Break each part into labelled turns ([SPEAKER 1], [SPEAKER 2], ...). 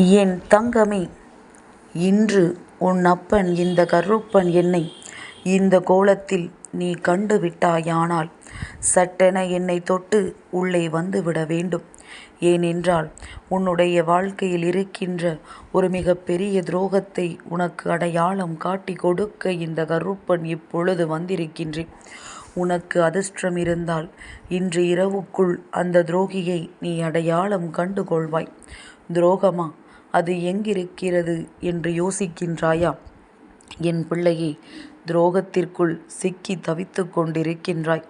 [SPEAKER 1] என் தங்கமே இன்று உன் அப்பன் இந்த கருப்பன் என்னை இந்த கோலத்தில் நீ கண்டு விட்டாயானால் சட்டென என்னை தொட்டு உள்ளே வந்துவிட வேண்டும். ஏனென்றால் உன்னுடைய வாழ்க்கையில் இருக்கின்ற ஒரு மிகப்பெரிய துரோகத்தை உனக்கு அடையாளம் காட்டி கொடுக்க இந்த கருப்பன் இப்பொழுது வந்திருக்கின்றேன். உனக்கு அதிர்ஷ்டம் இருந்தால் இன்று இரவுக்குள் அந்த துரோகியை நீ அடையாளம் கண்டு கொள்வாய் துரோகமா? அது எங்கிருக்கிறது என்று யோசிக்கின்றாயா? என் பிள்ளையே துரோகத்திற்குள் சிக்கி தவித்து கொண்டிருக்கின்றாய்.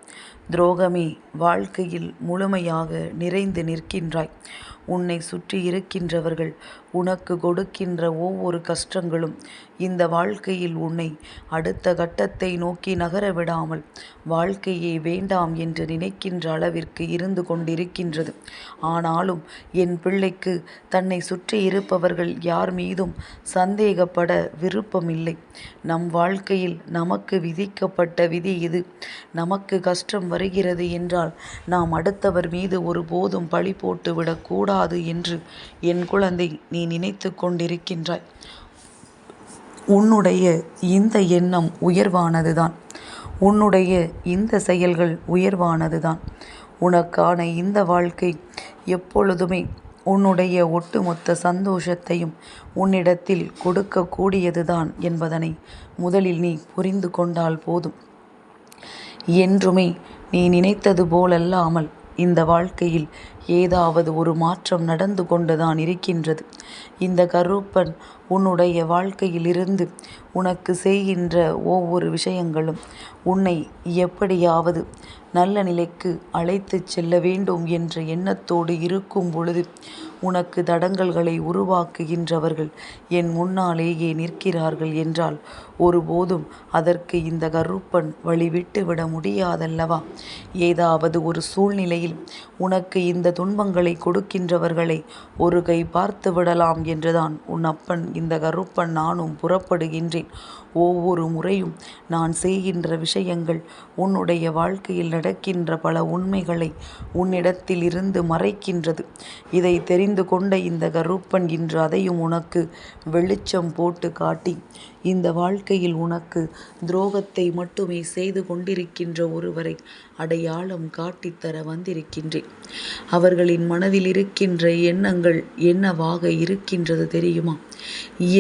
[SPEAKER 1] துரோகமே வாழ்க்கையில் முழுமையாக நிறைந்து நிற்கின்றாய். உன்னை சுற்றி இருக்கின்றவர்கள் உனக்கு கொடுக்கின்ற ஒவ்வொரு கஷ்டங்களும் இந்த வாழ்க்கையில் உன்னை அடுத்த கட்டத்தை நோக்கி நகர விடாமல் வாழ்க்கையே வேண்டாம் என்று நினைக்கின்ற அளவிற்கு இருந்து கொண்டிருக்கின்றது. ஆனாலும் என் பிள்ளைக்கு தன்னை சுற்றி இருப்பவர்கள் யார் மீதும் சந்தேகப்பட விருப்பமில்லை. நம் வாழ்க்கையில் நமக்கு விதிக்கப்பட்ட விதி இது. நமக்கு கஷ்டம் வருகிறது என்றால் நாம் அடுத்தவர் மீது ஒருபோதும் பழி போட்டுவிடக்கூடாது என்று என் குழந்தை நீ நினைத்து கொண்டிருக்கின்றாய். உன்னுடைய இந்த எண்ணம் உயர்வானதுதான். உன்னுடைய இந்த செயல்கள் உயர்வானதுதான். உனக்கான இந்த வாழ்க்கை எப்பொழுதுமே உன்னுடைய ஒட்டுமொத்த சந்தோஷத்தையும் உன்னிடத்தில் கொடுக்கக்கூடியதுதான் என்பதனை முதலில் நீ புரிந்து கொண்டால் போதும். என்றுமே நீ நினைத்தது போலல்லாமல் இந்த வாழ்க்கையில் ஏதாவது ஒரு மாற்றம் நடந்து கொண்டுதான் இருக்கின்றது. இந்த கருப்பன் உன்னுடைய வாழ்க்கையிலிருந்து உனக்கு செய்கின்ற ஒவ்வொரு விஷயங்களும் உன்னை எப்படியாவது நல்ல நிலைக்கு அழைத்துச் செல்ல வேண்டும் என்ற எண்ணத்தோடு இருக்கும் பொழுது உனக்கு தடங்கல்களை உருவாக்குகின்றவர்கள் என் முன்னாலேயே நிற்கிறார்கள் என்றால் ஒருபோதும் அதற்கு இந்த கருப்பன் வழிவிட்டு விட முடியாதல்லவா? ஏதாவது ஒரு சூழ்நிலையில் உனக்கு இந்த துன்பங்களை கொடுக்கின்றவர்களை ஒரு கை பார்த்து விடலாம் என்றுதான் உன் அப்பன் இந்த கருப்பன் நானும் புறப்படுகின்றேன். ஒவ்வொரு முறையும் நான் செய்கின்ற விஷயங்கள் உன்னுடைய வாழ்க்கையில் நடக்கின்ற பல உண்மைகளை உன்னிடத்தில் இருந்து மறைக்கின்றது. இதை தெரிந்து கொண்ட இந்த கருப்பன் இன்று அதையும் உனக்கு வெளிச்சம் போட்டு காட்டி இந்த வாழ்க்கையில் உனக்கு துரோகத்தை மட்டுமே செய்து கொண்டிருக்கின்ற ஒருவரை அடையாளம் காட்டித்தர வந்திருக்கின்றேன். அவர்களின் மனதில் இருக்கின்ற எண்ணங்கள் என்னவாக இருக்கின்றது தெரியுமா?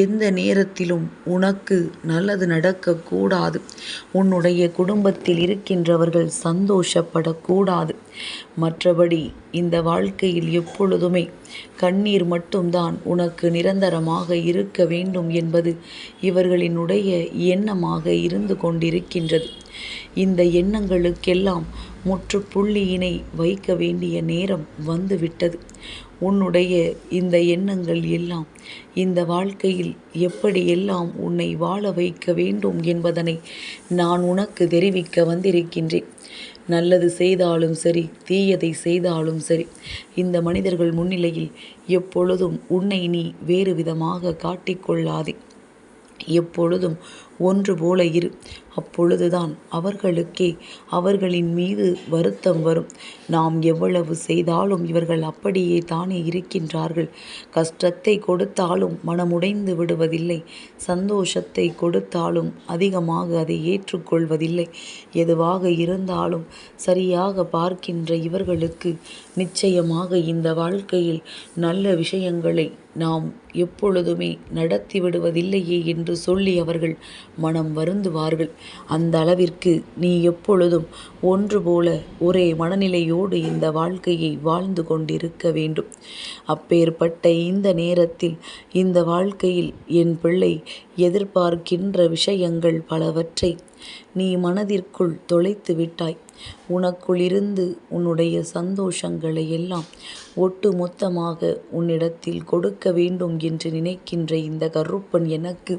[SPEAKER 1] எந்த நேரத்திலும் உனக்கு நல்லது நடக்கக்கூடாது. உன்னுடைய குடும்பத்தில் இருக்கின்றவர்கள் சந்தோஷப்படக்கூடாது. மற்றபடி இந்த வாழ்க்கையில் எப்பொழுதுமே கண்ணீர் மட்டும்தான் உனக்கு நிரந்தரமாக இருக்க வேண்டும் என்பது இவர்களினுடைய எண்ணமாக இருந்து கொண்டிருக்கின்றது. இந்த எண்ணங்களுக்கெல்லாம் முற்றுப்புள்ளியினை வைக்க வேண்டிய நேரம் வந்துவிட்டது. உன்னுடைய இந்த எண்ணங்கள் எல்லாம் இந்த வாழ்க்கையில் எப்படியெல்லாம் உன்னை வாழ வைக்க வேண்டும் என்பதனை நான் உனக்கு தெரிவிக்க வந்திருக்கின்றேன். நல்லது செய்தாலும் சரி தீயதை செய்தாலும் சரி இந்த மனிதர்கள் முன்னிலையில் எப்பொழுதும் உன்னை நீ வேறு விதமாக காட்டிக்கொள்ளாதே எப்பொழுதும் ஒன்று போல இரு. அப்பொழுதுதான் அவர்களுக்கே அவர்களின் மீது வருத்தம் வரும். நாம் எவ்வளவு செய்தாலும் இவர்கள் அப்படியே தானே இருக்கின்றார்கள். கஷ்டத்தை கொடுத்தாலும் மனமுடைந்து விடுவதில்லை. சந்தோஷத்தை கொடுத்தாலும் அதிகமாக அதை ஏற்றுக்கொள்வதில்லை. எதுவாக இருந்தாலும் சரியாக பார்க்கின்ற இவர்களுக்கு நிச்சயமாக இந்த வாழ்க்கையில் நல்ல விஷயங்களை நாம் எப்பொழுதுமே நடத்தி விடுவதில்லையே என்று சொல்லி அவர்கள் மனம் வருந்துவார்கள். அந்த அளவிற்கு நீ எப்பொழுதும் ஒன்று போல ஒரே மனநிலையோடு இந்த வாழ்க்கையை வாழ்ந்து கொண்டிருக்க வேண்டும். அப்பேற்பட்ட இந்த நேரத்தில் இந்த வாழ்க்கையில் என் பிள்ளை எதிர்பார்க்கின்ற விஷயங்கள் பலவற்றை நீ மனதிற்குள் தொலைத்து விட்டாய். உனக்குள்ளிருந்து உன்னுடைய சந்தோஷங்களை எல்லாம் ஒட்டு மொத்தமாக உன்னிடத்தில் கொடுக்க வேண்டும் என்று நினைக்கின்ற இந்த கருப்பன் எனக்கு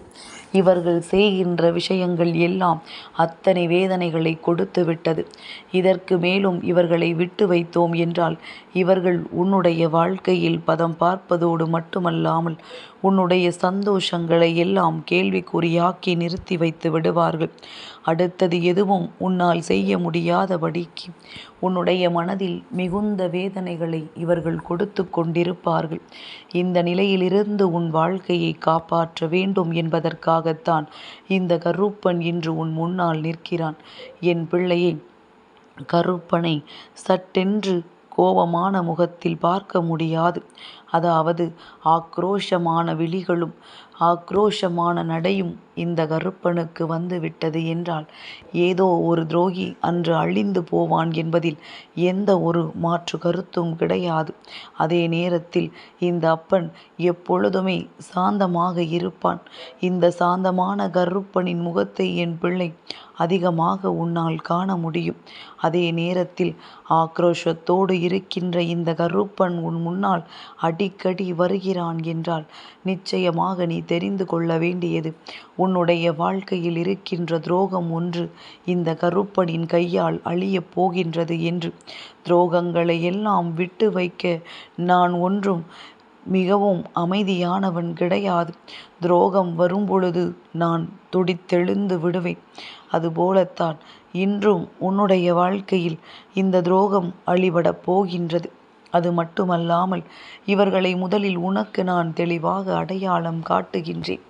[SPEAKER 1] இவர்கள் செய்கின்ற விஷயங்கள் எல்லாம் அத்தனை வேதனைகளை கொடுத்து விட்டது. இதற்கு மேலும் இவர்களை விட்டு வைத்தோம் என்றால் இவர்கள் உன்னுடைய வாழ்க்கையில் பதம் பார்ப்பதோடு மட்டுமல்லாமல் உன்னுடைய சந்தோஷங்களை எல்லாம் கேள்விக்குறியாக்கி நிறுத்தி வைத்து விடுவார்கள். அடுத்தது எதுவும் உன்னால் செய்ய படிக்கு உன்னுடைய மனதில் மிகுந்த வேதனைகளை இவர்கள் கொடுத்து கொண்டிருப்பார்கள். இந்த நிலையிலிருந்து உன் வாழ்க்கையை காப்பாற்ற வேண்டும் என்பதற்காகத்தான் இந்த கருப்பன் இன்று உன் முன்னால் நிற்கிறான். என் பிள்ளையை கருப்பனை சட்டென்று கோபமான முகத்தில் பார்க்க முடியாது. அதாவது ஆக்ரோஷமான விழிகளும் ஆக்ரோஷமான நடையும் இந்த கருப்பனுக்கு வந்து விட்டது என்றால் ஏதோ ஒரு துரோகி அன்று அழிந்து போவான் என்பதில் எந்த ஒரு மாற்று கருத்தும் கிடையாது. அதே நேரத்தில் இந்த அப்பன் எப்பொழுதுமே சாந்தமாக இருப்பான். இந்த சாந்தமான கருப்பனின் முகத்தை என் பிள்ளை அதிகமாக உன்னால் காண முடியும். அதே நேரத்தில் ஆக்ரோஷத்தோடு இருக்கின்ற இந்த கருப்பன் உன் முன்னால் அடிக்கடி வருகிறான் என்றால் நிச்சயமாக நீ தெரிந்து கொள்ள வேண்டியது. உன்னுடைய வாழ்க்கையில் இருக்கின்ற துரோகம் ஒன்று இந்த கருப்பனின் கையால் அழியப் போகின்றது என்று. துரோகங்களை எல்லாம் விட்டு வைக்க நான் ஒன்றும் மிகவும் அமைதியானவன் கிடையாது. துரோகம் வரும்பொழுது நான் துடித்தெழுந்து விடுவேன். அதுபோலத்தான் இன்றும் உன்னுடைய வாழ்க்கையில் இந்த துரோகம் அழிபடப் போகின்றது. அது மட்டுமல்லாமல் இவர்களை முதலில் உனக்கு நான் தெளிவாக அடையாளம் காட்டுகின்றேன்.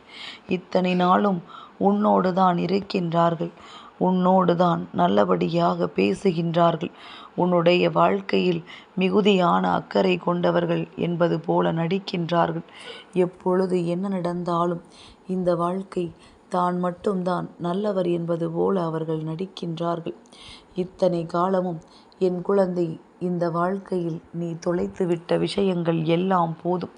[SPEAKER 1] இத்தனை நாளும் உன்னோடு தான் இருக்கின்றார்கள். உன்னோடு தான் நல்லபடியாக பேசுகின்றார்கள். உன்னுடைய வாழ்க்கையில் மிகுதியான அக்கறை கொண்டவர்கள் என்பது போல நடிக்கின்றார்கள். எப்பொழுது என்ன நடந்தாலும் இந்த வாழ்க்கை தான் மட்டும்தான் நல்லவர் என்பது போல அவர்கள் நடிக்கின்றார்கள். இத்தனை காலமும் என் குழந்தை இந்த வாழ்க்கையில் நீ தொலைத்துவிட்ட விஷயங்கள் எல்லாம் போதும்.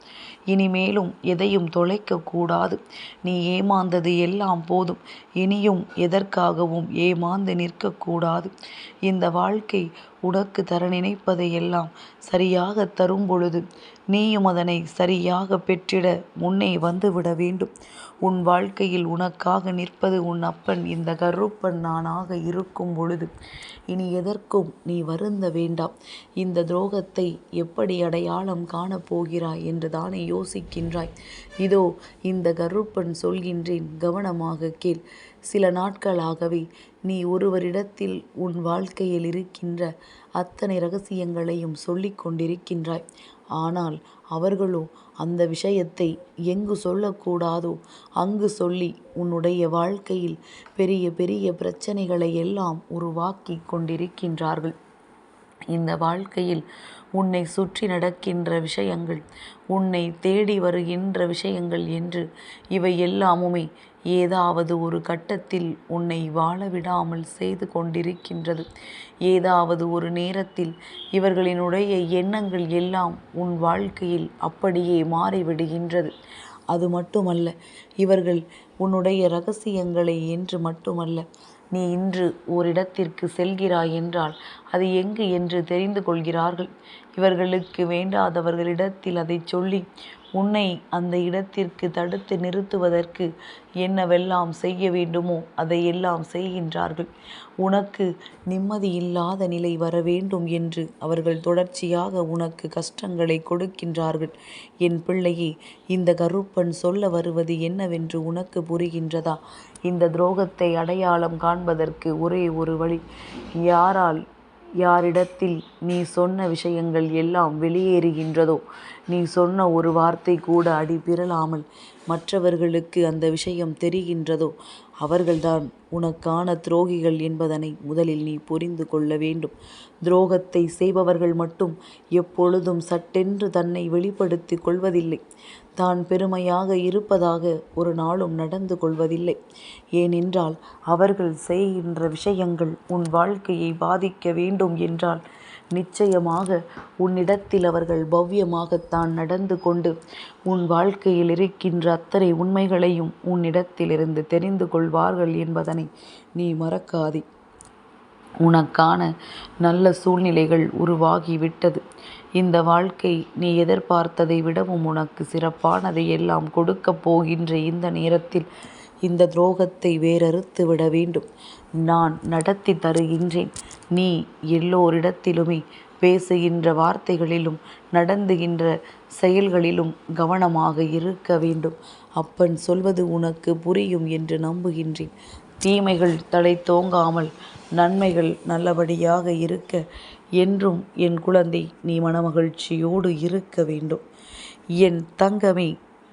[SPEAKER 1] இனிமேலும் எதையும் தொலைக்கக்கூடாது நீ ஏமாந்தது எல்லாம் போதும். இனியும் எதற்காகவும் ஏமாந்து நிற்கக்கூடாது இந்த வாழ்க்கை உனக்கு தர நினைப்பதை எல்லாம் சரியாக தரும் பொழுது நீயும் அதனை சரியாக பெற்றிட முன்னே வந்துவிட வேண்டும். உன் வாழ்க்கையில் உனக்காக நிற்பது உன் அப்பன் இந்த கருப்பன் நானாக இருக்கும் பொழுது இனி எதற்கும் நீ வருந்த வேண்டாம். இந்த துரோகத்தை எப்படி அடையாளம் காணப்போகிறாய் என்று தானே யோசிக்கின்றாய். இதோ இந்த கருப்பன் சொல்கின்றேன் கவனமாக கேள். சில நாட்களாகவே நீ ஒருவரிடத்தில் உன் வாழ்க்கையில் இருக்கின்ற அத்தனை ரகசியங்களையும் சொல்லிக் கொண்டிருக்கின்றாய். ஆனால் அவர்களோ அந்த விஷயத்தை எங்கு சொல்லக்கூடாதோ அங்கு சொல்லி உன்னுடைய வாழ்க்கையில் பெரிய பெரிய பிரச்சனைகளை எல்லாம் உருவாக்கி கொண்டிருக்கின்றார்கள். இந்த வாழ்க்கையில் உன்னை சுற்றி நடக்கின்ற விஷயங்கள் உன்னை தேடி வருகின்ற விஷயங்கள் என்று இவை எல்லாமுமே ஏதாவது ஒரு கட்டத்தில் உன்னை வாழ விடாமல் செய்து கொண்டிருக்கின்றது. ஏதாவது ஒரு நேரத்தில் இவர்களினுடைய எண்ணங்கள் எல்லாம் உன் வாழ்க்கையில் அப்படியே மாறிவிடுகின்றது. அது மட்டுமல்ல இவர்கள் உன்னுடைய ரகசியங்களை என்று மட்டுமல்ல நீ இன்று ஓரிடத்திற்கு செல்கிறாய் என்றால் அது எங்கு என்று தெரிந்து கொள்கிறார்கள். இவர்களுக்கு வேண்டாதவர்களிடத்தில் அதை சொல்லி உன்னை அந்த இடத்திற்கு தடுத்து நிறுத்துவதற்கு என்னவெல்லாம் செய்ய வேண்டுமோ அதையெல்லாம் செய்கின்றார்கள். உனக்கு நிம்மதி இல்லாத நிலை வர வேண்டும் என்று அவர்கள் தொடர்ச்சியாக உனக்கு கஷ்டங்களை கொடுக்கின்றார்கள். என் பிள்ளையே இந்த கருப்பன் சொல்ல வருவது என்னவென்று உனக்கு புரிகின்றதா? இந்த துரோகத்தை அடையாளம் காண்பதற்கு ஒரே ஒரு வழி யாரால் யாரிடத்தில் நீ சொன்ன விஷயங்கள் எல்லாம் வெளியேறுகின்றதோ? நீ சொன்ன ஒரு வார்த்தை கூட அடிபிறலாமல் மற்றவர்களுக்கு அந்த விஷயம் தெரிகின்றதோ அவர்கள்தான் உனக்கான துரோகிகள் என்பதனை முதலில் நீ புரிந்து கொள்ள வேண்டும். துரோகத்தை செய்பவர்கள் மட்டும் எப்பொழுதும் சட்டென்று தன்னை வெளிப்படுத்தி கொள்வதில்லை. தான் பெருமையாக இருப்பதாக ஒரு நாளும் நடந்து கொள்வதில்லை. ஏனென்றால் அவர்கள் செய்கின்ற விஷயங்கள் உன் வாழ்க்கையை பாதிக்க வேண்டும் என்றால் நிச்சயமாக உன்னிடத்தில் அவர்கள் பவ்யமாகத்தான் நடந்து கொண்டு உன் வாழ்க்கையில் இருக்கின்ற அத்தனை உண்மைகளையும் உன்னிடத்திலிருந்து தெரிந்து கொள்வார்கள் என்பதனை நீ மறக்காதே. உனக்கான நல்ல சூழ்நிலைகள் உருவாகிவிட்டது. இந்த வாழ்க்கை நீ எதிர்பார்த்ததை விடவும் உனக்கு சிறப்பானதை எல்லாம் கொடுக்கப் போகின்ற இந்த நேரத்தில் இந்த துரோகத்தை வேறறுத்து விட வேண்டும். நான் நடத்தி தருகின்றேன். நீ எல்லோரிடத்திலுமே பேசுகின்ற வார்த்தைகளிலும் நடந்துகின்ற செயல்களிலும் கவனமாக இருக்க வேண்டும். அப்பன் சொல்வது உனக்கு புரியும் என்று நம்புகின்றேன். தீமைகள் தலை தோங்காமல் நன்மைகள் நல்லபடியாக இருக்க என்றும் என் குழந்தை நீ மனமகிழ்ச்சியோடு இருக்க வேண்டும். என் தங்கமே